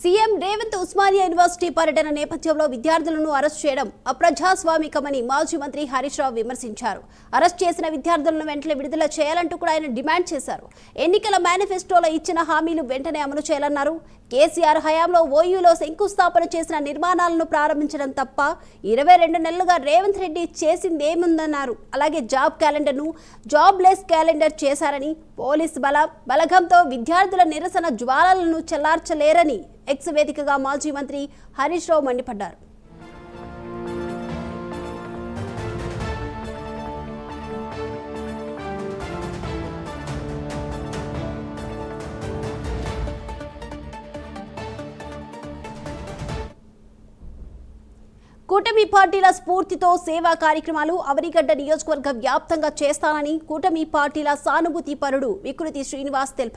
CM Revanth Osmania university పర్యటన నేపథ్యంలో విద్యార్థులను అరెస్ట్ చేయడం అప్రజాస్వామికమని మాజీ మంత్రి హరీష్ రావు విమర్శించారు. అరెస్ట్ చేసిన విద్యార్థులను వెంటనే విడుదల చేయాలంటూ కూడా ఆయన డిమాండ్ చేశారు. ఎన్నికల మేనిఫెస్టోలో ఇచ్చిన హామీలు వెంటనే అమలు చేయాలన్నారు. కేసీఆర్ హయాంలో ఓయూలో శంకుస్థాపన చేసిన నిర్మాణాలను ప్రారంభించడం తప్ప ఇరవై రెండు నెలలుగా రేవంత్ రెడ్డి చేసిందేముందన్నారు. అలాగే జాబ్ క్యాలెండర్ను జాబ్లెస్ క్యాలెండర్ చేశారని పోలీస్ బల బలగంతో విద్యార్థుల నిరసన జ్వాలలను చల్లార్చలేరని ఎక్స్ వేదికగా మాజీ మంత్రి హరీష్ రావు మండిపడ్డారు. కూటమి పార్టీల స్ఫూర్తితో సేవా కార్యక్రమాలు అవనిగడ్డ నియోజకవర్గ వ్యాప్తంగా చేస్తానని కూటమి పార్టీల సానుభూతి పరుడు వికృతి శ్రీనివాస్ తెలిపారు.